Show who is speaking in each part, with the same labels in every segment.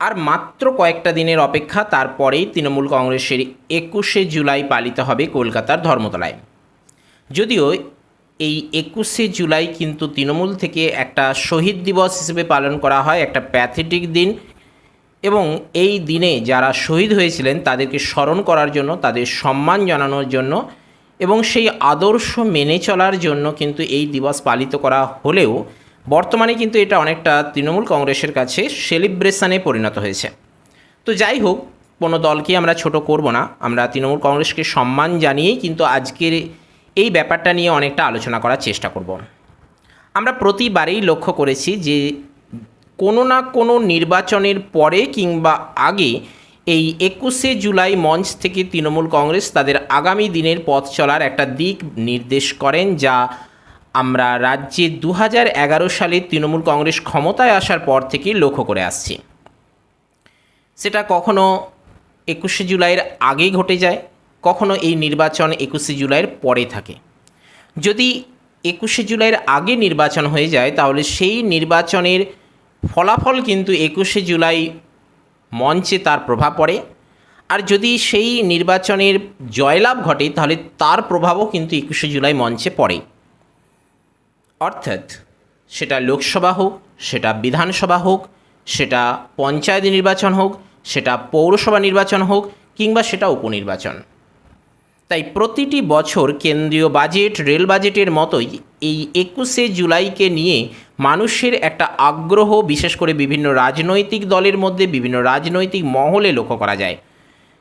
Speaker 1: আর মাত্র কয়েকটা দিনের অপেক্ষা, তারপরেই তৃণমূল কংগ্রেসের একুশে জুলাই পালিত হবে কলকাতার ধর্মতলায়। যদিও এই একুশে জুলাই কিন্তু তৃণমূল থেকে একটা শহীদ দিবস হিসেবে পালন করা হয়, একটা প্যাথেটিক দিন। এবং এই দিনে যারা শহীদ হয়েছিলেন, তাদেরকে স্মরণ করার জন্য, তাদের সম্মান জানানোর জন্য এবং সেই আদর্শ মেনে চলার জন্য কিন্তু এই দিবস পালিত করা হলেও বর্তমানে কিন্তু এটা অনেকটা তৃণমূল কংগ্রেসের কাছে সেলিব্রেশনে পরিণত হয়েছে। তো যাই হোক, কোনো দলকে আমরা ছোট করব না। আমরা তৃণমূল কংগ্রেসকে সম্মান জানিয়েই কিন্তু আজকের এই ব্যাপারটা নিয়ে অনেকটা আলোচনা করার চেষ্টা করব। আমরা প্রতিবারেই লক্ষ্য করেছি যে কোনো না কোনো নির্বাচনের পরে কিংবা আগে এই একুশে জুলাই মঞ্চ থেকে তৃণমূল কংগ্রেস তাদের আগামী দিনের পথ চলার একটা দিক নির্দেশ করেন, যা আমরা রাজ্যে দু সালে তৃণমূল কংগ্রেস ক্ষমতায় আসার পর থেকে লক্ষ্য করে আসছি। সেটা কখনো একুশে জুলাইয়ের আগেই ঘটে যায়, কখনো এই নির্বাচন একুশে জুলাইয়ের পরে থাকে। যদি একুশে জুলাইয়ের আগে নির্বাচন হয়ে যায়, তাহলে সেই নির্বাচনের ফলাফল কিন্তু একুশে জুলাই মঞ্চে তার প্রভাব পড়ে। আর যদি সেই নির্বাচনের জয়লাভ ঘটে, তাহলে তার প্রভাবও কিন্তু একুশে জুলাই মঞ্চে পড়ে। অর্থাৎ সেটা লোকসভা হোক, সেটা বিধানসভা হোক, সেটা পঞ্চায়েত নির্বাচন হোক, সেটা পৌরসভা নির্বাচন হোক, কিংবা সেটা উপনির্বাচন। তাই প্রতিটি বছর কেন্দ্রীয় বাজেট, রেল বাজেটের মতোই এই একুশে জুলাইকে নিয়ে মানুষের একটা আগ্রহ, বিশেষ করে বিভিন্ন রাজনৈতিক দলের মধ্যে বিভিন্ন রাজনৈতিক মহলে লক্ষ্য করা যায়।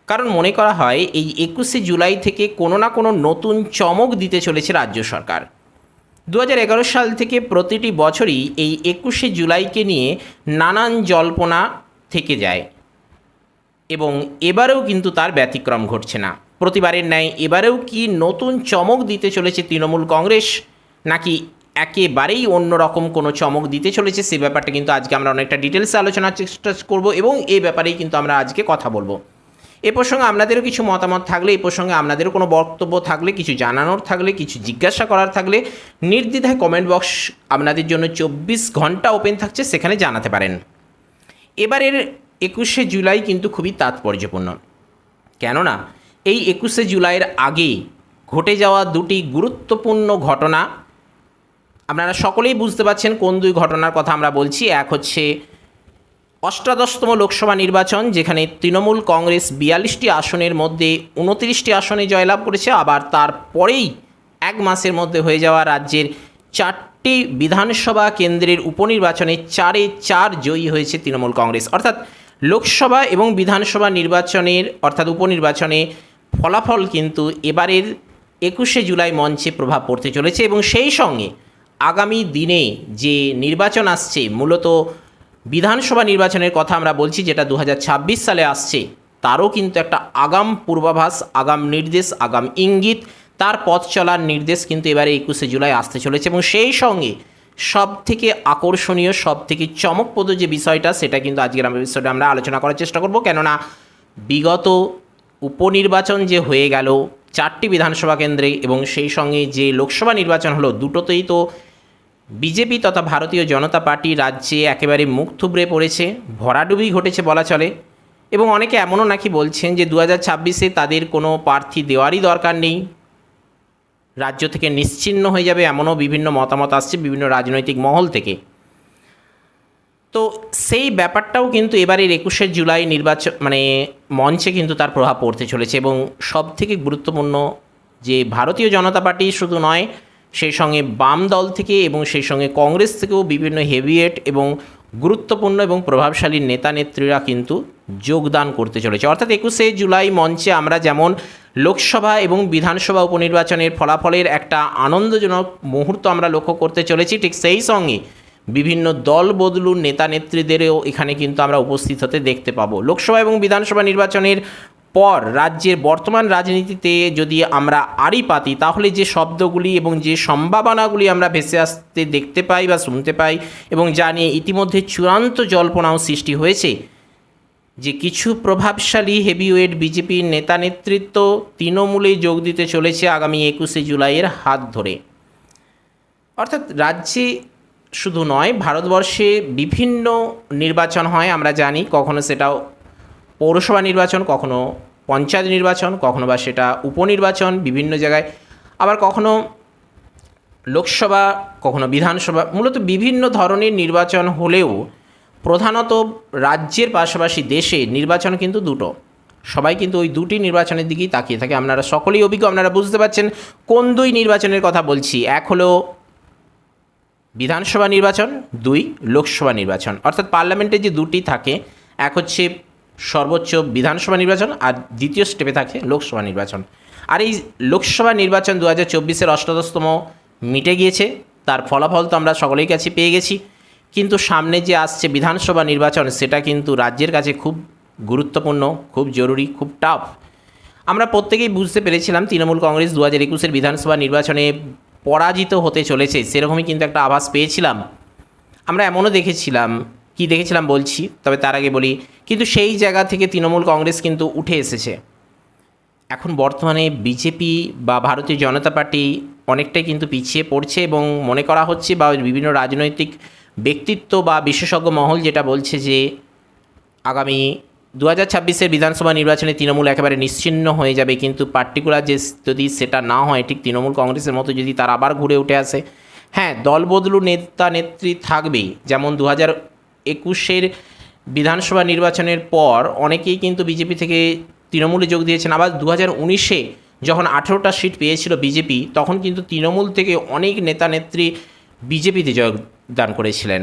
Speaker 1: কারণ মনে করা হয়, এই একুশে জুলাই থেকে কোনো না কোনো নতুন চমক দিতে চলেছে রাজ্য সরকার। দু হাজার এগারো সাল থেকে প্রতিটি বছরই এই একুশে জুলাইকে নিয়ে নানান জল্পনা থেকে যায়। এবং এবারেও কিন্তু তার ব্যতিক্রম ঘটছে না। প্রতিবারের ন্যায় এবারেও কি নতুন চমক দিতে চলেছে তৃণমূল কংগ্রেস? নাকি একেবারেই অন্যরকম কোনো চমক দিতে চলেছে? সে ব্যাপারটা কিন্তু আজকে আমরা অনেকটা ডিটেলসে আলোচনার চেষ্টা করব এবং এই ব্যাপারেই কিন্তু আমরা আজকে কথা বলব। এ প্রসঙ্গে আপনাদেরও কিছু মতামত থাকলে, এ প্রসঙ্গে আপনাদেরও কোনো বক্তব্য থাকলে, কিছু জানানোর থাকলে, কিছু জিজ্ঞাসা করার থাকলে নির্দ্বিধায় কমেন্ট বক্স আপনাদের জন্য চব্বিশ ঘণ্টা ওপেন থাকছে, সেখানে জানাতে পারেন। এবারের একুশে জুলাই কিন্তু খুবই তাৎপর্যপূর্ণ। কেননা, এই একুশে জুলাইয়ের আগে ঘটে যাওয়া দুটি গুরুত্বপূর্ণ ঘটনা, আপনারা সকলেই বুঝতে পারছেন কোন দুই ঘটনার কথা আমরা বলছি। এক হচ্ছে অষ্টাদশতম লোকসভা নির্বাচন, যেখানে তৃণমূল কংগ্রেস বিয়াল্লিশটি আসনের মধ্যে উনত্রিশটি আসনে জয়লাভ করেছে। আবার তারপরেই এক মাসের মধ্যে হয়ে যাওয়া রাজ্যের চারটি বিধানসভা কেন্দ্রের উপনির্বাচনে চারে চার জয়ী হয়েছে তৃণমূল কংগ্রেস। অর্থাৎ লোকসভা এবং বিধানসভা নির্বাচনের, অর্থাৎ উপনির্বাচনে ফলাফল কিন্তু এবারের একুশে জুলাই মঞ্চে প্রভাব পড়তে চলেছে এবং সেই সঙ্গে আগামী দিনে যে নির্বাচন আসছে, মূলত বিধানসভা নির্বাচনের কথা আমরা বলছি, যেটা দু হাজার ছাব্বিশ সালে আসছে। তারও কিন্তু একটা আগাম পূর্বাভাস, আগাম নির্দেশ, আগাম ইঙ্গিত। তার পথ চলার নির্দেশ কিন্তু এবারে একুশে জুলাই আসতে চলেছে এবং সেই সঙ্গে সব থেকে আকর্ষণীয় সব থেকে চমকপ্রদ যে বিষয়টা, সেটা কিন্তু আজকের আমরা বিষয়টা আমরা আলোচনা করার চেষ্টা করব। কেননা বিগত উপনির্বাচন যে হয়ে গেল, চারটি বিধানসভা কেন্দ্রে এবং সেই সঙ্গে যে লোকসভা নির্বাচন হলো, দুটোতেই তো বিজেপি তথা ভারতীয় জনতা পার্টি রাজ্যে একেবারে মুখ থুবড়ে পড়েছে, ভরাডুবি ঘটেছে বলা চলে, এবং অনেকে এমনও নাকি বলছেন যে দু হাজার ছাব্বিশে তাদের কোনো প্রার্থী দেওয়ারই দরকার নেই। রাজ্য থেকে নিশ্চিহ্ন হয়ে যাবে এমনও বিভিন্ন মতামত আসছে বিভিন্ন রাজনৈতিক মহল থেকে। তো সেই ব্যাপারটাও কিন্তু এবারের একুশে জুলাই নির্বাচন মানে মঞ্চে কিন্তু তার প্রভাব পড়তে চলেছে, এবং সব থেকে গুরুত্বপূর্ণ যে ভারতীয় জনতা পার্টি শুধু নয় সেই সঙ্গে বাম দল থেকে এবং সেই সঙ্গে কংগ্রেস থেকেও বিভিন্ন হেভিয়েট এবং গুরুত্বপূর্ণ এবং প্রভাবশালী নেতা নেত্রীরা কিন্তু যোগদান করতে চলেছে। অর্থাৎ একুশে জুলাই মঞ্চে আমরা যেমন লোকসভা এবং বিধানসভা উপনির্বাচনের ফলাফলের একটা আনন্দজনক মুহূর্ত আমরা লক্ষ্য করতে চলেছি, ঠিক সেই সঙ্গে বিভিন্ন দল বদলু নেতা নেত্রীদেরও এখানে কিন্তু আমরা উপস্থিত হতে দেখতে পাবো। লোকসভা এবং বিধানসভা নির্বাচনের পর রাজ্যের বর্তমান রাজনীতিতে যদি আমরা আড়ি পাতি, তাহলে যে শব্দগুলি এবং যে সম্ভাবনাগুলি আমরা ভেসে আসতে দেখতে পাই বা শুনতে পাই এবং যা নিয়ে ইতিমধ্যে চূড়ান্ত জল্পনাও সৃষ্টি হয়েছে, যে কিছু প্রভাবশালী হেভিওয়েট বিজেপির নেতা নেতৃত্ব তৃণমূলে যোগ দিতে চলেছে আগামী একুশে জুলাইয়ের হাত ধরে। অর্থাৎ রাজ্যে শুধু নয়, ভারতবর্ষে বিভিন্ন নির্বাচন হয়, আমরা জানি, কখনো সেটাও পৌরসভা নির্বাচন, কখনো পঞ্চায়েত নির্বাচন, কখনো বা সেটা উপনির্বাচন বিভিন্ন জায়গায়, আবার কখনো লোকসভা, কখনো বিধানসভা, মূলত বিভিন্ন ধরনের নির্বাচন হলেও প্রধানত রাজ্যের পাশাপাশি দেশে নির্বাচন কিন্তু দুটো। সবাই কিন্তু ওই দুটি নির্বাচনের দিকেই তাকিয়ে থাকে। আপনারা সকলেই অভিজ্ঞ, আপনারা বুঝতে পারছেন কোন দুই নির্বাচনের কথা বলছি। এক হলো বিধানসভা নির্বাচন, দুই লোকসভা নির্বাচন। অর্থাৎ পার্লামেন্টে যে দুটি থাকে, এক হচ্ছে সর্বোচ্চ বিধানসভা নির্বাচন আর দ্বিতীয় স্টেপে থাকে লোকসভা নির্বাচন। আর এই লোকসভা নির্বাচন দু হাজার চব্বিশের অষ্টাদশতম মিটে গিয়েছে, তার ফলাফল তো আমরা সকলেই কাছে পেয়ে গেছি। কিন্তু সামনে যে আসছে বিধানসভা নির্বাচন, সেটা কিন্তু রাজ্যের কাছে খুব গুরুত্বপূর্ণ, খুব জরুরি, খুব টাফ আমরা প্রত্যেকেই বুঝতে পেরেছিলাম তৃণমূল কংগ্রেস দু হাজার একুশের বিধানসভা নির্বাচনে পরাজিত হতে চলেছে, সেরকমই কিন্তু একটা আভাস পেয়েছিলাম। আমরা এমনও দেখেছিলাম কি দেখেছিলাম বলছি, তবে তার আগে বলি, কিন্তু সেই জায়গা থেকে তৃণমূল কংগ্রেস কিন্তু উঠে এসেছে। এখন বর্তমানে বিজেপি বা ভারতীয় জনতা পার্টি অনেকটাই কিন্তু পিছিয়ে পড়ছে এবং মনে করা হচ্ছে বা বিভিন্ন রাজনৈতিক ব্যক্তিত্ব বা বিশেষজ্ঞ মহল যেটা বলছে যে, আগামী দু হাজার ছাব্বিশের বিধানসভা নির্বাচনে তৃণমূল একেবারে নিশ্চিহ্ন হয়ে যাবে, কিন্তু পার্টিকুলার যে যদি সেটা না হয়, ঠিক তৃণমূল কংগ্রেসের মতো যদি তার আবার ঘুরে উঠে আসে। হ্যাঁ দলবদলু নেতা নেত্রী থাকবেই, যেমন দু হাজার একুশের বিধানসভা নির্বাচনের পর অনেকেই কিন্তু বিজেপি থেকে তৃণমূলে যোগ দিয়েছেন। আবার দু হাজার উনিশে যখন আঠেরোটা সিট পেয়েছিল বিজেপি, তখন কিন্তু তৃণমূল থেকে অনেক নেতা নেত্রী বিজেপিতে যোগদান করেছিলেন।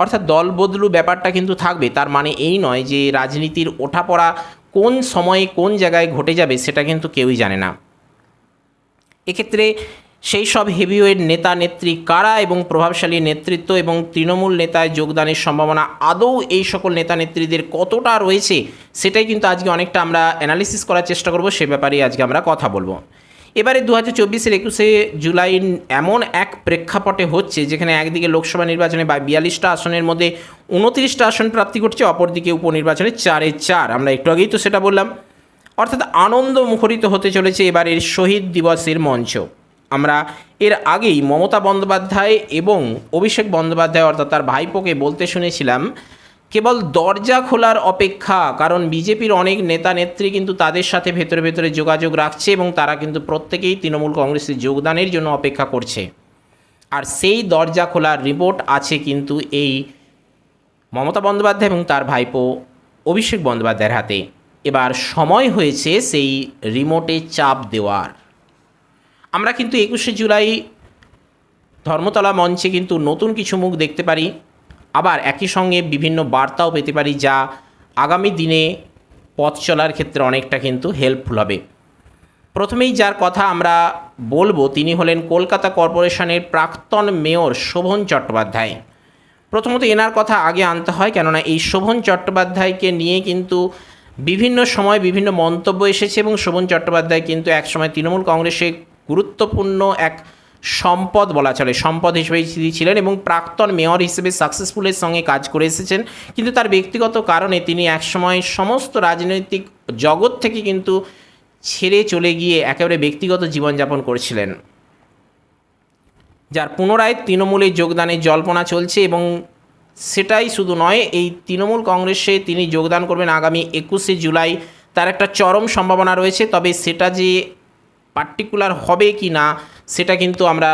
Speaker 1: অর্থাৎ দল বদলু ব্যাপারটা কিন্তু থাকবে। তার মানে এই নয় যে রাজনীতির ওঠাপড়া কোন সময়ে কোন জায়গায় ঘটে যাবে সেটা কিন্তু কেউই জানে না। এক্ষেত্রে সেই সব হেভিওয়েট নেতা, নেত্রী কারা এবং প্রভাবশালী নেতৃত্ব এবং তৃণমূল নেতায় যোগদানের সম্ভাবনা আদৌ এই সকল নেতা, নেত্রীদের কতটা রয়েছে সেটাই কিন্তু আজকে অনেকটা আমরা অ্যানালিসিস করার চেষ্টা করব, সে ব্যাপারেই আজকে আমরা কথা বলব। এবারে দু হাজার চব্বিশের একুশে জুলাই এমন এক প্রেক্ষাপটে হচ্ছে যেখানে একদিকে লোকসভা নির্বাচনে বা বিয়াল্লিশটা আসনের মধ্যে উনত্রিশটা আসন প্রাপ্তি করছে, অপরদিকে উপনির্বাচনে চারে চার। আমরা একটু আগেই তো সেটা বললাম। অর্থাৎ আনন্দ মুখরিত হতে চলেছে এবারের শহীদ দিবসের মঞ্চ। আমরা এর আগেই মমতা বন্দ্যোপাধ্যায় এবং অভিষেক বন্দ্যোপাধ্যায়, অর্থাৎ তার ভাইপোকে বলতে শুনেছিলাম, কেবল দরজা খোলার অপেক্ষা, কারণ বিজেপির অনেক নেতা নেত্রী কিন্তু তাদের সাথে ভেতরে ভেতরে যোগাযোগ রাখছে এবং তারা কিন্তু প্রত্যেকেই তৃণমূল কংগ্রেসের যোগদানের জন্য অপেক্ষা করছে। আর সেই দরজা খোলার রিপোর্ট আছে কিন্তু এই মমতা বন্দ্যোপাধ্যায় এবং তার ভাইপো অভিষেক বন্দ্যোপাধ্যায়ের হাতে। এবার সময় হয়েছে সেই রিমোটে চাপ দেওয়ার। আমরা কিন্তু একুশে জুলাই ধর্মতলা মঞ্চে কিন্তু নতুন কিছু মুখ দেখতে পারি। আবার একই সঙ্গে বিভিন্ন বার্তাও পেতে পারি যা আগামী দিনে পথ চলার ক্ষেত্রে অনেকটা কিন্তু হেল্পফুল হবে। প্রথমেই যার কথা আমরা বলব তিনি হলেন কলকাতা কর্পোরেশনের প্রাক্তন মেয়র শোভন চট্টোপাধ্যায়। প্রথমত এনার কথা আগে আনতে হয়, কেননা এই শোভন চট্টোপাধ্যায়কে নিয়ে কিন্তু বিভিন্ন সময় বিভিন্ন মন্তব্য এসেছে এবং শোভন চট্টোপাধ্যায় কিন্তু একসময় তৃণমূল কংগ্রেসে গুরুত্বপূর্ণ এক সম্পদ বলা চলে, সম্পদ হিসেবে তিনি ছিলেন এবং প্রাক্তন মেয়র হিসেবে সাকসেসফুলের সঙ্গে কাজ করে এসেছেন। কিন্তু তার ব্যক্তিগত কারণে তিনি একসময় সমস্ত রাজনৈতিক জগৎ থেকে কিন্তু ছেড়ে চলে গিয়ে একেবারে ব্যক্তিগত জীবনযাপন করছিলেন। যার পুনরায় তৃণমূলে যোগদানের জল্পনা চলছে এবং সেটাই শুধু নয়, এই তৃণমূল কংগ্রেসে তিনি যোগদান করবেন আগামী একুশে জুলাই। তার একটা চরম সম্ভাবনা রয়েছে, তবে সেটা যে পার্টিকুলার হবে কি না, সেটা কিন্তু আমরা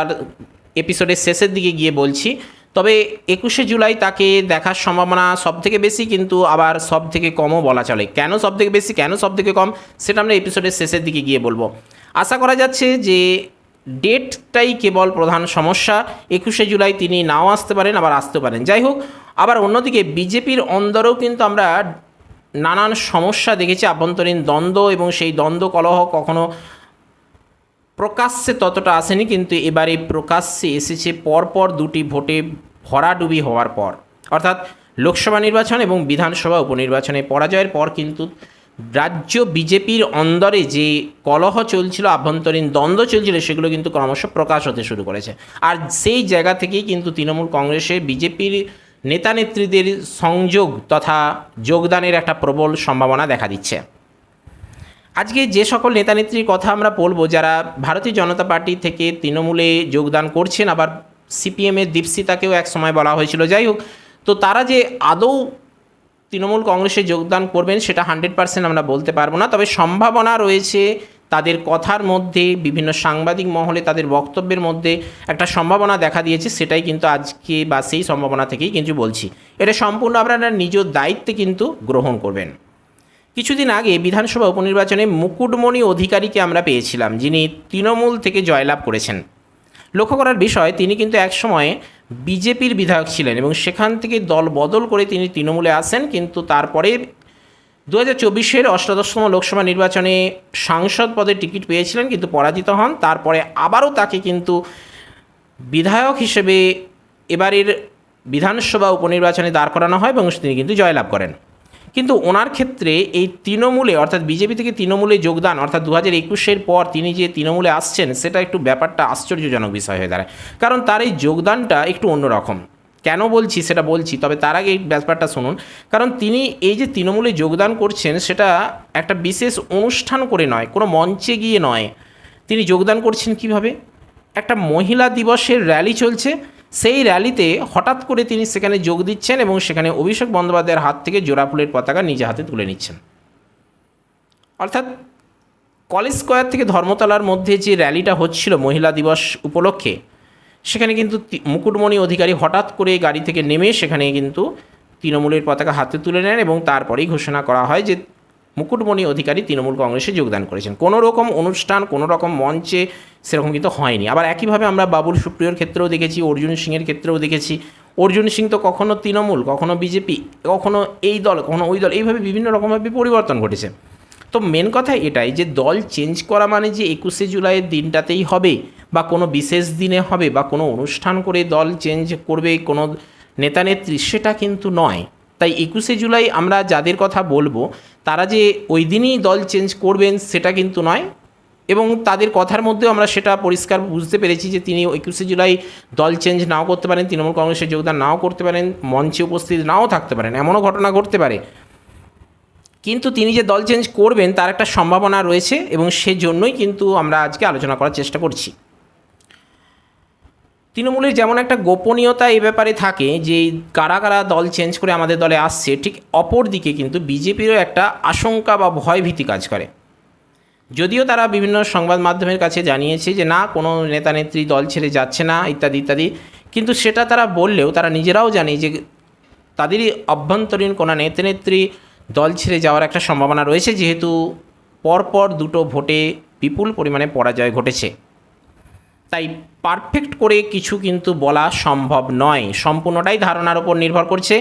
Speaker 1: এপিসোডের শেষের দিকে গিয়ে বলছি। তবে একুশে জুলাই তাকে দেখার সম্ভাবনা সব থেকে বেশি কিন্তু আবার সব থেকে কমও বলা চলে। কেন সব থেকে বেশি, কেন সব থেকে কম, সেটা আমরা এপিসোডের শেষের দিকে গিয়ে বলব। আশা করা যাচ্ছে যে ডেটটাই কেবল প্রধান সমস্যা। একুশে জুলাই তিনি নাও আসতে পারেন, আবার আসতে পারেন। যাই হোক, আবার অন্যদিকে বিজেপির অন্দরেও কিন্তু আমরা নানান সমস্যা দেখেছি। আভ্যন্তরীণ দ্বন্দ্ব এবং সেই দ্বন্দ্ব কলহ কখনো প্রকাশ্যে ততটা আসেনি, কিন্তু এবারে প্রকাশ্যে এসেছে পরপর দুটি ভোটে ভরাডুবি হওয়ার পর। অর্থাৎ লোকসভা নির্বাচন এবং বিধানসভা উপনির্বাচনে পরাজয়ের পর কিন্তু রাজ্য বিজেপির অন্দরে যে কলহ চলছিল, আভ্যন্তরীণ দ্বন্দ্ব চলছিল, সেগুলো কিন্তু ক্রমশ প্রকাশ হতে শুরু করেছে। আর সেই জায়গা থেকেই কিন্তু তৃণমূল কংগ্রেসে বিজেপির নেতা নেত্রীদের সংযোগ তথা যোগদানের একটা প্রবল সম্ভাবনা দেখা দিচ্ছে। আজকে যে সকল নেতানেত্রীর কথা আমরা বলব, যারা ভারতীয় জনতা পার্টি থেকে তৃণমূলে যোগদান করছেন, আবার সিপিএমের দীপসিতাকেও এক সময় বলা হয়েছিল। যাই হোক, তো তারা যে আদৌ তৃণমূল কংগ্রেসে যোগদান করবেন, সেটা হান্ড্রেড পার্সেন্ট আমরা বলতে পারব না। তবে সম্ভাবনা রয়েছে তাদের কথার মধ্যে, বিভিন্ন সাংবাদিক মহলে তাদের বক্তব্যের মধ্যে একটা সম্ভাবনা দেখা দিয়েছে, সেটাই কিন্তু আজকে বা সেই সম্ভাবনা থেকেই কিন্তু বলছি। এটা সম্পূর্ণ আপনারা নিজ দায়িত্বে কিন্তু গ্রহণ করবেন। কিছুদিন আগে বিধানসভা উপনির্বাচনে মুকুটমণি অধিকারীকে আমরা পেয়েছিলাম, যিনি তৃণমূল থেকে জয়লাভ করেছেন। লক্ষ্য করার বিষয়, তিনি কিন্তু একসময় বিজেপির বিধায়ক ছিলেন এবং সেখান থেকে দল বদল করে তিনি তৃণমূলে আসেন, কিন্তু তারপরে দু হাজার চব্বিশের অষ্টাদশতম লোকসভা নির্বাচনে সাংসদ পদে টিকিট পেয়েছিলেন, কিন্তু পরাজিত হন। তারপরে আবারও তাকে কিন্তু বিধায়ক হিসেবে এবারের বিধানসভা উপনির্বাচনে দাঁড় করানো হয় এবং তিনি কিন্তু জয়লাভ করেন। কিন্তু ওনার ক্ষেত্রে এই তৃণমূলে, অর্থাৎ বিজেপি থেকে তৃণমূলে যোগদান, অর্থাৎ দু হাজার একুশের পর তিনি যে তৃণমূলে আসছেন, সেটা একটু ব্যাপারটা আশ্চর্যজনক বিষয় হয়ে দাঁড়ায়। কারণ তার এই যোগদানটা একটু অন্যরকম। কেন বলছি সেটা বলছি, তবে তার আগে এই ব্যাপারটা শুনুন। কারণ তিনি এই যে তৃণমূলে যোগদান করছেন, সেটা একটা বিশেষ অনুষ্ঠান করে নয়, কোনো মঞ্চে গিয়ে নয়। তিনি যোগদান করছেন কীভাবে? একটা মহিলা দিবসের র্যালি চলছে সেই র্যালিতে হঠাৎ করে তিনি সেখানে যোগ দিচ্ছেন এবং সেখানে অভিষেক বন্দ্যোপাধ্যায়ের হাত থেকে জোড়া ফুলের পতাকা নিজে হাতে তুলে নিচ্ছেন। অর্থাৎ কলেজ স্কোয়ার থেকে ধর্মতলার মধ্যে যে র্যালিটা হচ্ছিল মহিলা দিবস উপলক্ষে, সেখানে কিন্তু মুকুটমণি অধিকারী হঠাৎ করে গাড়ি থেকে নেমে সেখানে কিন্তু তৃণমূলের পতাকা হাতে তুলে নেন এবং তারপরেই ঘোষণা করা হয় যে মুকুটমণি অধিকারী তৃণমূল কংগ্রেসে যোগদান করেছেন। কোনো রকম অনুষ্ঠান, কোনো রকম মঞ্চে সেরকম কিন্তু হয়নি। আবার একইভাবে আমরা বাবুল সুপ্রিয়র ক্ষেত্রেও দেখেছি, অর্জুন সিংয়ের ক্ষেত্রেও দেখেছি। অর্জুন সিং তো কখনো তৃণমূল, কখনো বিজেপি, কখনো এই দল, কখনো ওই দল, এইভাবে বিভিন্ন রকমভাবে পরিবর্তন ঘটেছে। তো মেন কথা এটাই যে দল চেঞ্জ করা মানে যে একুশে জুলাইয়ের দিনটাতেই হবে বা কোনো বিশেষ দিনে হবে বা কোনো অনুষ্ঠান করে দল চেঞ্জ করবে কোনো নেতা নেত্রী সেটা কিন্তু নয়। তাই একুশে জুলাই আমরা যাদের কথা বলব, তারা যে ওই দিনই দল চেঞ্জ করবেন সেটা কিন্তু নয়। এবং তাদের কথার মধ্যেও আমরা সেটা পরিষ্কার বুঝতে পেরেছি যে তিনি একুশে জুলাই দল চেঞ্জ নাও করতে পারেন, তৃণমূল কংগ্রেসের যোগদান নাও করতে পারেন, মঞ্চে উপস্থিত নাও থাকতে পারেন, এমনও ঘটনা ঘটতে পারে। কিন্তু তিনি যে দল চেঞ্জ করবেন তার একটা সম্ভাবনা রয়েছে এবং সেজন্যই কিন্তু আমরা আজকে আলোচনা করার চেষ্টা করছি। তৃণমূলের যেমন একটা গোপনীয়তা এই ব্যাপারে থাকে যে কারা কারা দল চেঞ্জ করে আমাদের দলে আসছে, ঠিক অপর দিকে কিন্তু বিজেপিরও একটা আশঙ্কা বা ভয়ভীতি কাজ করে। যদিও তারা বিভিন্ন সংবাদ মাধ্যমের কাছে জানিয়েছে যে না, কোনো নেতা নেত্রী দল ছেড়ে যাচ্ছে না, ইত্যাদি ইত্যাদি। কিন্তু সেটা তারা বললেও তারা নিজেরাও জানে যে তাদেরই অভ্যন্তরীণ কোনো নেতা নেত্রী দল ছেড়ে যাওয়ার একটা সম্ভাবনা রয়েছে। যেহেতু পরপর দুটো ভোটে বিপুল পরিমাণে পরাজয় ঘটেছে। তাই পারফেক্ট করে কিছু কিন্তু বলা সম্ভব নয়। সম্পূর্ণটাই ধারণার উপর নির্ভর করছে।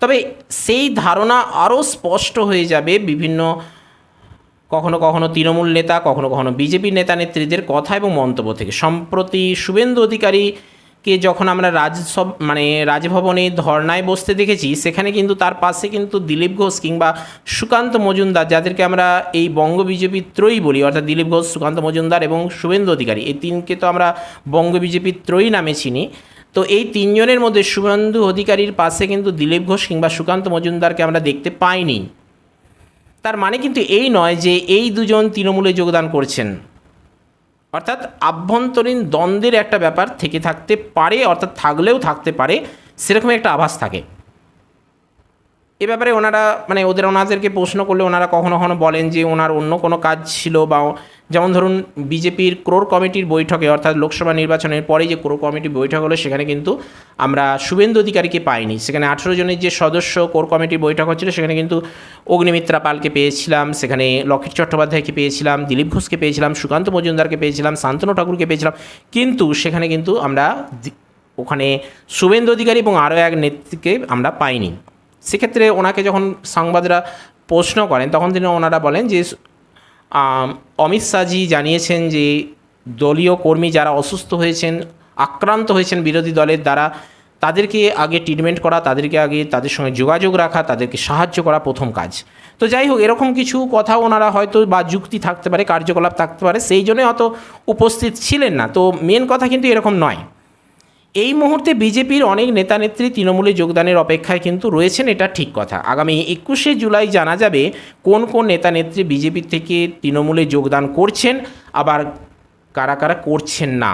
Speaker 1: তবে সেই ধারণা আরও স্পষ্ট হয়ে যাবে বিভিন্ন কখনো কখনো তৃণমূল নেতা, কখনো কখনো বিজেপি নেতা নেত্রীদের কথা এবং মন্তব্য থেকে। সম্প্রতি শুভেন্দু অধিকারীকে যখন আমরা রাজসব মানে রাজভবনে ধর্নায় বসতে দেখেছি, সেখানে কিন্তু তার পাশে কিন্তু দিলীপ ঘোষ কিংবা সুকান্ত মজুমদার, যাদেরকে আমরা এই বঙ্গ বিজেপি ত্রয়ী বলি, অর্থাৎ দিলীপ ঘোষ, সুকান্ত মজুমদার এবং শুভেন্দু অধিকারী। এই তিনকে তো আমরা বঙ্গ বিজেপি ত্রয়ী নামে চিনি। তো এই তিনজনের মধ্যে শুভেন্দু অধিকারীর পাশে কিন্তু দিলীপ ঘোষ কিংবা সুকান্ত মজুমদারকে আমরা দেখতে পাইনি। তার মানে কিন্তু এই নয় যে এই দুজন তৃণমূলে যোগদান করছেন। অর্থাৎ আভ্যন্তরীণ দ্বন্দ্বের একটা ব্যাপার থেকে থাকতে পারে, অর্থাৎ থাকলেও থাকতে পারে সেরকম একটা আভাস থাকে। এ ব্যাপারে ওনারা মানে ওদের ওনাদেরকে প্রশ্ন করলে ওনারা কখনো কখনো বলেন যে ওনার অন্য কোনো কাজ ছিল বা যেমন ধরুন বিজেপির ক্রোর কমিটির বৈঠকে, অর্থাৎ লোকসভা নির্বাচনের পরে যে ক্রোর কমিটির বৈঠক হলো, সেখানে কিন্তু আমরা শুভেন্দু অধিকারীকে পাইনি। সেখানে আঠেরো জনের যে সদস্য কোর কমিটির বৈঠক হচ্ছিল, সেখানে কিন্তু অগ্নিমিত্রা পালকে পেয়েছিলাম, সেখানে লকেট চট্টোপাধ্যায়কে পেয়েছিলাম, দিলীপ ঘোষকে পেয়েছিলাম, সুকান্ত মজুমদারকে পেয়েছিলাম, শান্তনু ঠাকুরকে পেয়েছিলাম। কিন্তু সেখানে কিন্তু আমরা ওখানে শুভেন্দু অধিকারী এবং আরও এক নেত্রীকে আমরা পাইনি। সেক্ষেত্রে ওনাকে যখন সংবাদরা প্রশ্ন করেন, তখন তিনি ওনারা বলেন যে অমিত শাহজি জানিয়েছেন যে, দলীয় কর্মী যারা অসুস্থ হয়েছেন, আক্রান্ত হয়েছেন বিরোধী দলের দ্বারা, তাদেরকে আগে ট্রিটমেন্ট করা, তাদেরকে আগে তাদের সঙ্গে যোগাযোগ রাখা, তাদেরকে সাহায্য করা প্রথম কাজ। তো যাই হোক, এরকম কিছু কথা ওনারা হয়তো বা যুক্তি থাকতে পারে, কার্যকলাপ থাকতে পারে, সেই জন্য অত উপস্থিত ছিলেন না। তো মেন কথা কিন্তু এরকম নয়। এই মুহূর্তে বিজেপির অনেক নেতা নেত্রী তৃণমূলে যোগদানের অপেক্ষায় কিন্তু রয়েছেন, এটা ঠিক কথা। আগামী একুশে জুলাই জানা যাবে কোন কোন নেতা নেত্রী বিজেপি থেকে তৃণমূলে যোগদান করছেন, আবার কারা কারা করছেন না।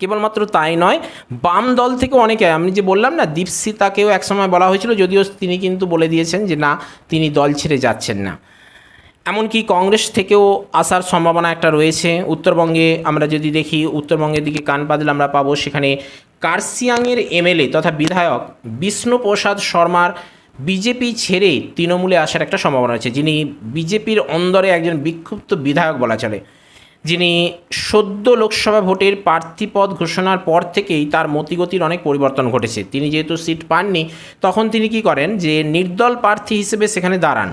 Speaker 1: কেবলমাত্র তাই নয়, বাম দল থেকে অনেকে, আমি যে বললাম না দীপসিতাকেও একসময় বলা হয়েছিল, যদিও তিনি কিন্তু বলে দিয়েছেন যে না, তিনি দল ছেড়ে যাচ্ছেন না। এমনকি কংগ্রেস থেকেও আসার সম্ভাবনা একটা রয়েছে। উত্তরবঙ্গে আমরা যদি দেখি, উত্তরবঙ্গের দিকে কান পাতলে আমরা পাবো সেখানে কার্সিয়াংয়ের এমএলএ তথা বিধায়ক বিষ্ণুপ্রসাদ শর্মার বিজেপি ছেড়ে তৃণমূলে আসার একটা সম্ভাবনা আছে যিনি বিজেপির অন্দরে একজন বিক্ষুব্ধ বিধায়ক বলা চলে। যিনি সদ্য লোকসভা ভোটের প্রার্থীপদ ঘোষণার পর থেকেই তার মতিগতির অনেক পরিবর্তন ঘটেছে। তিনি যেহেতু সিট পাননি, তখন তিনি কি করেন যে নির্দল প্রার্থী হিসেবে সেখানে দাঁড়ান।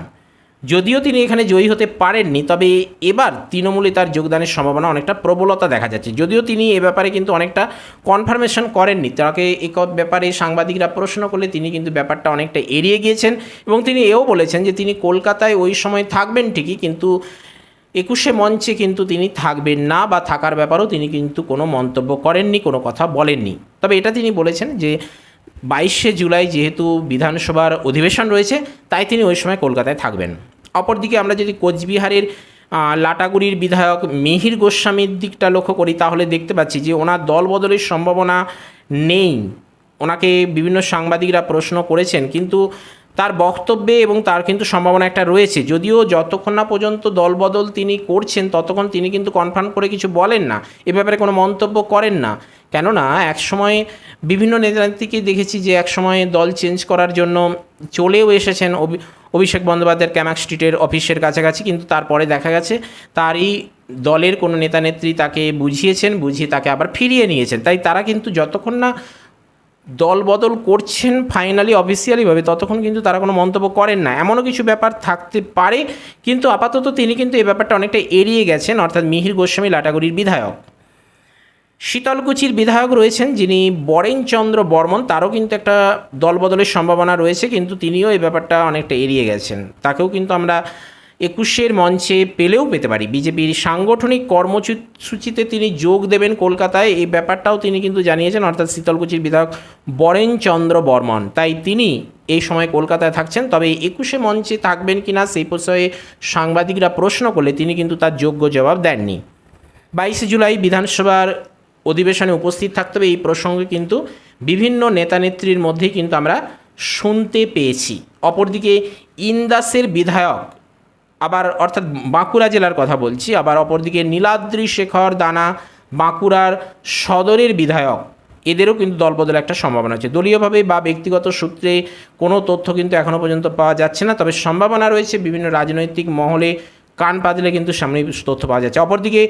Speaker 1: যদিও তিনি এখানে জয়ী হতে পারেননি, তবে এবার তৃণমূলে তার যোগদানের সম্ভাবনা অনেকটা প্রবলতা দেখা যাচ্ছে। যদিও তিনি এ ব্যাপারে কিন্তু অনেকটা কনফার্মেশন করেননি, তাকে এ ব্যাপারে সাংবাদিকরা প্রশ্ন করলে তিনি কিন্তু ব্যাপারটা অনেকটা এড়িয়ে গিয়েছেন এবং তিনি এও বলেছেন যে তিনি কলকাতায় ওই সময় থাকবেন ঠিকই, কিন্তু একুশে মঞ্চে কিন্তু তিনি থাকবেন না বা থাকার ব্যাপারেও তিনি কিন্তু কোনো মন্তব্য করেননি, কোনো কথা বলেননি। তবে এটা তিনি বলেছেন যে বাইশে জুলাই যেহেতু বিধানসভার অধিবেশন রয়েছে, তাই তিনি ওই সময় কলকাতায় থাকবেন। অপরদিকে আমরা যদি কোচবিহারের লাটাগুড়ির বিধায়ক মিহির গোস্বামীর দিকটা লক্ষ্য করি, তাহলে দেখতে পাচ্ছি যে ওনার দল বদলের সম্ভাবনা নেই। ওনাকে বিভিন্ন সাংবাদিকরা প্রশ্ন করেছেন, কিন্তু তার বক্তব্যে এবং তার কিন্তু সম্ভাবনা একটা রয়েছে। যদিও যতক্ষণ না পর্যন্ত দলবদল তিনি করছেন, ততক্ষণ তিনি কিন্তু কনফার্ম করে কিছু বলেন না। এ ব্যাপারে কোনো মন্তব্য করেন না। কেননা, একসময় বিভিন্ন নেতানেত্রীকে দেখেছি যে একসময় দল চেঞ্জ করার জন্য চলেও এসেছেন। অভিষেক বন্দ্যোপাধ্যায়ের ক্যামাক স্ট্রিটের অফিসের কাছাকাছি, কিন্তু তারপরে দেখা গেছে তারই দলের কোনো নেতানেত্রী তাকে বুঝিয়েছেন, বুঝিয়ে তাকে আবার ফিরিয়ে নিয়েছেন। তাই তারা কিন্তু যতক্ষণ না দল বদল করছেন ফাইনালি অফিসিয়ালিভাবে ততক্ষণ কিন্তু তারা কোনো মন্তব্য করেন না। এমনও কিছু ব্যাপার থাকতে পারে, কিন্তু আপাতত তিনি কিন্তু এই ব্যাপারটা অনেকটা এড়িয়ে গেছেন, অর্থাৎ মিহির গোস্বামী লাটাগুড়ির বিধায়ক। শীতলকুচির বিধায়ক রয়েছেন যিনি বরেনচন্দ্র বর্মন। তারও কিন্তু একটা দলবদলের সম্ভাবনা রয়েছে, কিন্তু তিনিও এই ব্যাপারটা অনেকটা এড়িয়ে গেছেন। তাকেও কিন্তু আমরা একুশের মঞ্চে পেলেও পেতে পারি। বিজেপির সাংগঠনিক কর্মসূচিতে তিনি যোগ দেবেন কলকাতায়। এই ব্যাপারটাও তিনি কিন্তু জানিয়েছেন, অর্থাৎ শীতলকুচির বিধায়ক বরেনচন্দ্র বর্মন। তাই তিনি এই সময় কলকাতায় থাকছেন। তবে একুশে মঞ্চে থাকবেন কিনা সেই বিষয়ে সাংবাদিকরা প্রশ্ন করলে তিনি কিন্তু তার যোগ্য জবাব দেননি। বাইশে জুলাই বিধানসভার অধিবেশনে উপস্থিত থাকতে হবে এই প্রসঙ্গে কিন্তু বিভিন্ন নেতানেত্রীর মধ্যেই কিন্তু আমরা শুনতে পেয়েছি। অপরদিকে ইন্দাসের বিধায়ক, আবার অর্থাৎ বাঁকুড়া জেলার কথা বলছি, আবার অপরদিকে নীলাদ্রি শেখর দানা, বাঁকুড়ার সদরের বিধায়ক, এদেরও কিন্তু দলবদলের একটা সম্ভাবনা আছে। দলীয়ভাবে বা ব্যক্তিগত সূত্রে কোনো তথ্য কিন্তু এখনও পর্যন্ত পাওয়া যাচ্ছে না, তবে সম্ভাবনা রয়েছে বিভিন্ন রাজনৈতিক মহলে কান পাতলে কিন্তু সামনে তথ্য পাওয়া যাচ্ছে। অপরদিকে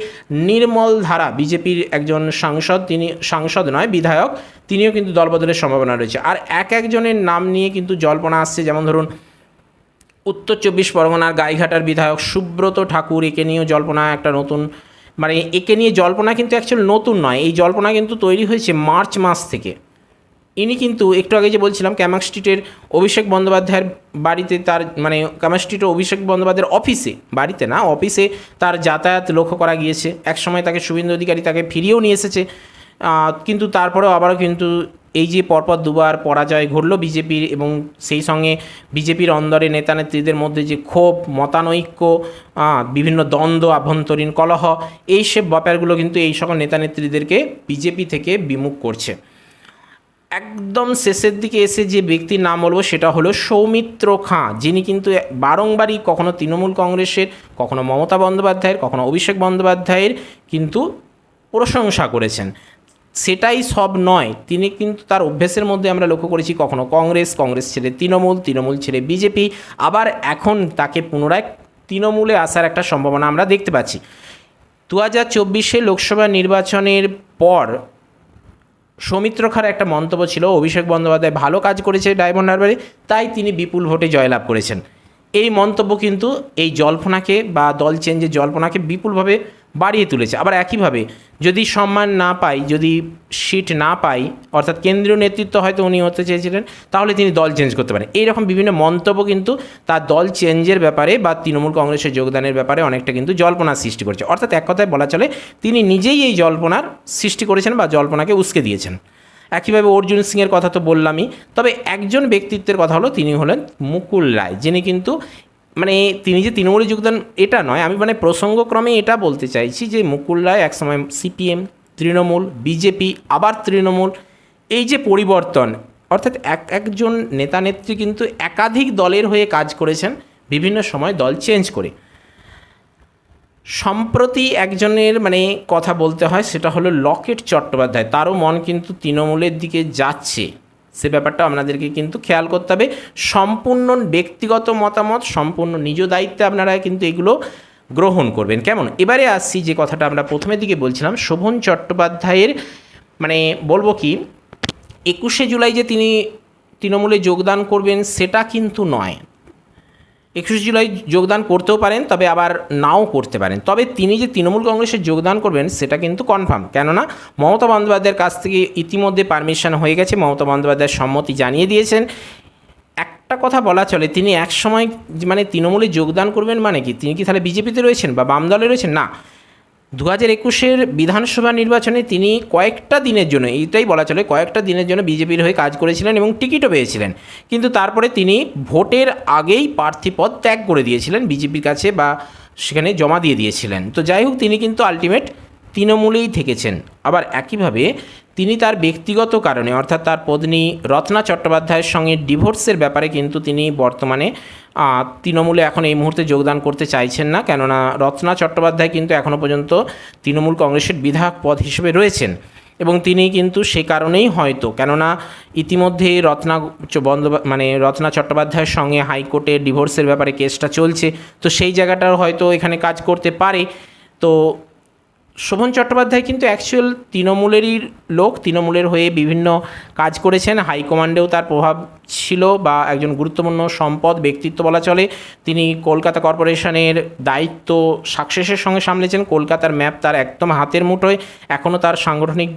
Speaker 1: নির্মল ধারা, বিজেপির একজন সাংসদ, তিনি সাংসদ নয়, বিধায়ক, তিনিও কিন্তু দলবদলের সম্ভাবনা রয়েছে। আর এক একজনের নাম নিয়ে কিন্তু জল্পনা আসছে, যেমন ধরুন উত্তর চব্বিশ পরগনার গাইঘাটার বিধায়ক সুব্রত ঠাকুর, একে নিয়েও জল্পনা, একটা নতুন মানে একে নিয়ে জল্পনা কিন্তু অ্যাকচুয়াল নতুন নয়। এই জল্পনা কিন্তু তৈরি হয়েছে মার্চ মাস থেকে। ইনি কিন্তু একটু আগে যে বলছিলাম ক্যামাক স্ট্রিটের অভিষেক বন্দ্যোপাধ্যায়ের বাড়িতে তার মানে ক্যামাক স্ট্রিটের অভিষেক বন্দ্যোপাধ্যায়ের অফিসে, বাড়িতে না, অফিসে তার যাতায়াত লক্ষ্য করা গিয়েছে। একসময় তাকে শুভেন্দু অধিকারী তাকে ফিরিয়েও নিয়ে এসেছে। কিন্তু তারপরেও আবারও কিন্তু এই যে পরপর দুবার পরাজয় ঘটলো বিজেপির এবং সেই সঙ্গে বিজেপির অন্দরে নেতানেত্রীদের মধ্যে যে ক্ষোভ, মতানৈক্য বিভিন্ন দ্বন্দ্ব, আভ্যন্তরীণ কলহ এইসব ব্যাপারগুলো কিন্তু এই সকল নেতানেত্রীদেরকে বিজেপি থেকে বিমুখ করছে। একদম শেষের দিকে এসে যে ব্যক্তির নাম বলব সেটা হলো সৌমিত্র খাঁ। যিনি কিন্তু বারংবারই কখনো তৃণমূল কংগ্রেসের, কখনো মমতা বন্দ্যোপাধ্যায়ের, কখনো অভিষেক বন্দ্যোপাধ্যায়ের কিন্তু প্রশংসা করেছেন। সেটাই সব নয়, তিনি কিন্তু তার অভ্যেসের মধ্যে আমরা লক্ষ্য করেছি কখনো কংগ্রেস কংগ্রেস ছেড়ে তৃণমূল তৃণমূল ছেড়ে বিজেপি, আবার এখন তাকে পুনরায় তৃণমূলে আসার একটা সম্ভাবনা আমরা দেখতে পাচ্ছি। দু হাজার চব্বিশে লোকসভা নির্বাচনের পর সৌমিত্র খার একটা মন্তব্য ছিল, অভিষেক বন্দ্যোপাধ্যায় ভালো কাজ করেছে ডায়মন্ড হারবারে, তাই তিনি বিপুল ভোটে জয়লাভ করেছেন। এই মন্তব্য কিন্তু এই জল্পনাকে বা দল চেঞ্জের জল্পনাকে বিপুলভাবে বাড়িয়ে তুলেছে। আবার একইভাবে, যদি সম্মান না পাই, যদি সিট না পাই, অর্থাৎ কেন্দ্রীয় নেতৃত্ব হয়তো উনি হতে চেয়েছিলেন, তাহলে তিনি দল চেঞ্জ করতে পারেন। এইরকম বিভিন্ন মন্তব্য কিন্তু তার দল চেঞ্জের ব্যাপারে বা তৃণমূল কংগ্রেসের যোগদানের ব্যাপারে অনেকটা কিন্তু জল্পনার সৃষ্টি করেছে। অর্থাৎ এক কথায় বলা চলে, তিনি নিজেই এই জল্পনার সৃষ্টি করেছেন বা জল্পনাকে উস্কে দিয়েছেন। একইভাবে অর্জুন সিংয়ের কথা তো বললামই, তবে একজন ব্যক্তিত্বের কথা হলো তিনি হলেন মুকুল রায়, যিনি কিন্তু মানে তিনি যে তৃণমূলে যোগদান, এটা নয়। আমি মানে প্রসঙ্গক্রমে এটা বলতে চাইছি যে মুকুল রায় একসময় সিপিএম, তৃণমূল, বিজেপি, আবার তৃণমূল, এই যে পরিবর্তন, অর্থাৎ এক, একজন নেতা নেত্রী কিন্তু একাধিক দলের হয়ে কাজ করেছেন, বিভিন্ন সময় দল চেঞ্জ করে। সম্প্রতি একজনের মানে কথা বলতে হয়, সেটা হলো লকেট চট্টোপাধ্যায়। তারও মন কিন্তু তৃণমূলের দিকে যাচ্ছে। সে ব্যাপারটা আপনাদেরকে কিন্তু খেয়াল করতে হবে। সম্পূর্ণ ব্যক্তিগত মতামত, সম্পূর্ণ নিজ দায়িত্বে আপনারা কিন্তু এগুলো গ্রহণ করবেন। কেমন? এবারে আসছি যে কথাটা আমরা প্রথমের দিকে বলছিলাম, শোভন চট্টোপাধ্যায়ের মানে বলব কি, একুশে জুলাই যে তিনি তৃণমূলে যোগদান করবেন সেটা কিন্তু নয়। একুশে জুলাই যোগদান করতেও পারেন, তবে আবার নাও করতে পারেন। তবে তিনি যে তৃণমূল কংগ্রেসে যোগদান করবেন, সেটা কিন্তু কনফার্ম কেননা, মমতা বন্দ্যোপাধ্যায়ের কাছ থেকে ইতিমধ্যে পারমিশন হয়ে গেছে, মমতা বন্দ্যোপাধ্যায় সম্মতি জানিয়ে দিয়েছেন। একটা কথা বলা চলে, তিনি এক সময় মানে তৃণমূলে যোগদান করবেন মানে কি? তিনি কি তাহলে বিজেপিতে রয়েছেন বা বাম দলে রয়েছেন? না। দু হাজার একুশের বিধানসভা নির্বাচনে তিনি কয়েকটা দিনের জন্য, এইটাই বলা চলে, কয়েকটা দিনের জন্য বিজেপির হয়ে কাজ করেছিলেন এবং টিকিটও পেয়েছিলেন। কিন্তু তারপরে তিনি ভোটের আগেই প্রার্থী পদ ত্যাগ করে দিয়েছিলেন বিজেপির কাছে বা সেখানে জমা দিয়ে দিয়েছিলেন। তো যাই হোক, তিনি কিন্তু আলটিমেট তৃণমূলেই থেকেছেন। আবার একইভাবে তিনি তার ব্যক্তিগত কারণে, অর্থাৎ তার পত্নী রত্না চট্টোপাধ্যায়ের সঙ্গে ডিভোর্সের ব্যাপারে কিন্তু তিনি বর্তমানে তৃণমূলে এখন এই মুহূর্তে যোগদান করতে চাইছেন না। কেননা রত্না চট্টোপাধ্যায় কিন্তু এখনও পর্যন্ত তৃণমূল কংগ্রেসের বিধায়ক পদ হিসেবে রয়েছেন। এবং তিনি কিন্তু সে কারণেই হয়তো, কেননা ইতিমধ্যে রত্না বন্দ্যোপা মানে রত্না চট্টোপাধ্যায়ের সঙ্গে হাইকোর্টে ডিভোর্সের ব্যাপারে কেসটা চলছে। তো সেই জায়গাটার হয়তো এখানে কাজ করতে পারে। তো শোভন চট্টোপাধ্যায় কিন্তু অ্যাকচুয়াল তৃণমূলেরই লোক, তৃণমূলের হয়ে বিভিন্ন কাজ করেছেন। হাইকমান্ডেও তার প্রভাব ছিল বা একজন গুরুত্বপূর্ণ সম্পদ, ব্যক্তিত্ব বলা চলে। তিনি কলকাতা কর্পোরেশনের দায়িত্ব সাকসেসের সঙ্গে সামলেছেন। কলকাতার ম্যাপ তার একদম হাতের মুঠোয়। এখনও তার সাংগঠনিক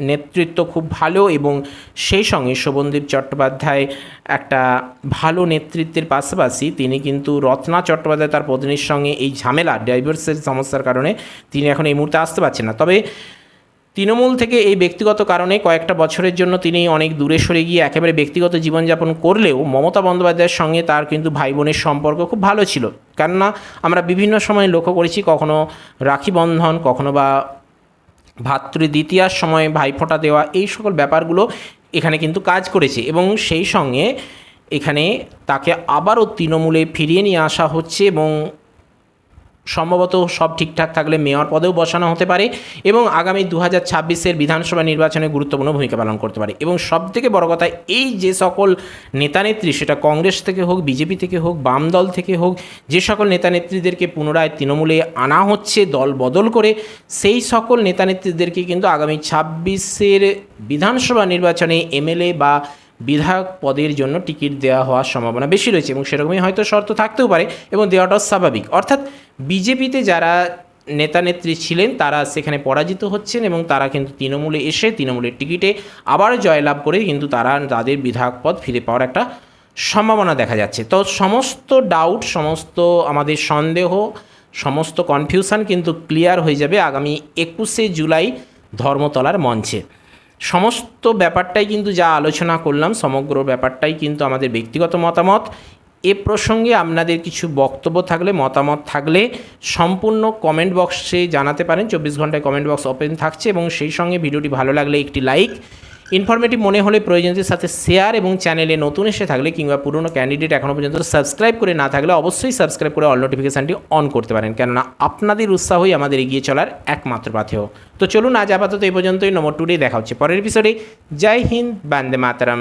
Speaker 1: নেতৃত্ব খুব ভালো এবং সেই সঙ্গে শোভনদীপ চট্টোপাধ্যায় একটা ভালো নেতৃত্বের পাশাপাশি তিনি কিন্তু রত্না চট্টোপাধ্যায় তার পত্নীর সঙ্গে এই ঝামেলা ডাইভার্সের সমস্যার কারণে তিনি এখন এই মুহূর্তে আসতে পারছেন না। তবে তৃণমূল থেকে এই ব্যক্তিগত কারণে কয়েকটা বছরের জন্য তিনি অনেক দূরে সরে গিয়ে একেবারে ব্যক্তিগত জীবনযাপন করলেও মমতা বন্দ্যোপাধ্যায়ের সঙ্গে তার কিন্তু ভাই বোনের সম্পর্ক খুব ভালো ছিল। কেননা আমরা বিভিন্ন সময় লক্ষ্য করেছি কখনো রাখি বন্ধন, কখনো বা ভাতৃ দ্বিতীয়ার সময় ভাইফোঁটা দেওয়া, এই সকল ব্যাপারগুলো এখানে কিন্তু কাজ করেছে এবং সেই সঙ্গে এখানে তাকে আবারও তৃণমূলে ফিরিয়ে নিয়ে আসা হচ্ছে এবং সম্ভবত সব ঠিকঠাক থাকলে মেয়র পদেও বসানো হতে পারে এবং আগামী দু হাজার ছাব্বিশের বিধানসভা নির্বাচনে গুরুত্বপূর্ণ ভূমিকা পালন করতে পারে। এবং সবথেকে বড় কথা, এই যে সকল নেতানেত্রী, সেটা কংগ্রেস থেকে হোক, বিজেপি থেকে হোক, বাম দল থেকে হোক, যে সকল নেতানেত্রীদেরকে পুনরায় তৃণমূলে আনা হচ্ছে, দল বদল করে, সেই সকল নেতানেত্রীদেরকে কিন্তু আগামী ছাব্বিশের বিধানসভা নির্বাচনে এমএলএ বা বিধায়ক পদের জন্য টিকিট দেওয়া হওয়ার সম্ভাবনা বেশি রয়েছে এবং সেরকমই হয়তো শর্ত থাকতেও পারে এবং দেওয়াটাও স্বাভাবিক। অর্থাৎ বিজেপিতে যারা নেতা নেত্রী ছিলেন, তারা সেখানে পরাজিত হচ্ছেন এবং তারা কিন্তু তৃণমূলে এসে তৃণমূলের টিকিটে আবার জয়লাভ করে কিন্তু তারা তাদের বিধায়ক পদ ফিরে পাওয়ার একটা সম্ভাবনা দেখা যাচ্ছে। তো সমস্ত ডাউট সমস্ত আমাদের সন্দেহ, সমস্ত কনফিউশন কিন্তু ক্লিয়ার হয়ে যাবে আগামী একুশে জুলাই ধর্মতলার মঞ্চে। সমস্ত ব্যাপারটাই কিন্তু যা আলোচনা করলাম, সমগ্র ব্যাপারটাই কিন্তু আমাদের ব্যক্তিগত মতামত। এ প্রসঙ্গে আপনাদের কিছু বক্তব্য থাকলে, মতামত থাকলে সম্পূর্ণ কমেন্ট বক্সে জানাতে পারেন। চব্বিশ ঘন্টায় কমেন্ট বক্স ওপেন থাকছে এবং সেই সঙ্গে ভিডিওটি ভালো লাগলে একটি লাইক ইনফরমেটিভ মনে হলে প্রয়োজনীয়দের সাথে শেয়ার এবং চ্যানেলে নতুন এসে থাকলে কিংবা পুরনো ক্যান্ডিডেট এখনও পর্যন্ত সাবস্ক্রাইব করে না থাকলে অবশ্যই সাবস্ক্রাইব করে অল নোটিফিকেশানটি অন করতে পারেন। কেননা আপনাদের উৎসাহই আমাদের এগিয়ে চলার একমাত্র পাথেয়। তো চলুন আজ আপাতত এই পর্যন্তই। নম্বর টুডে দেখা হচ্ছে পরের এপিসোডে জয় হিন্দ। বান্দে মাতারাম।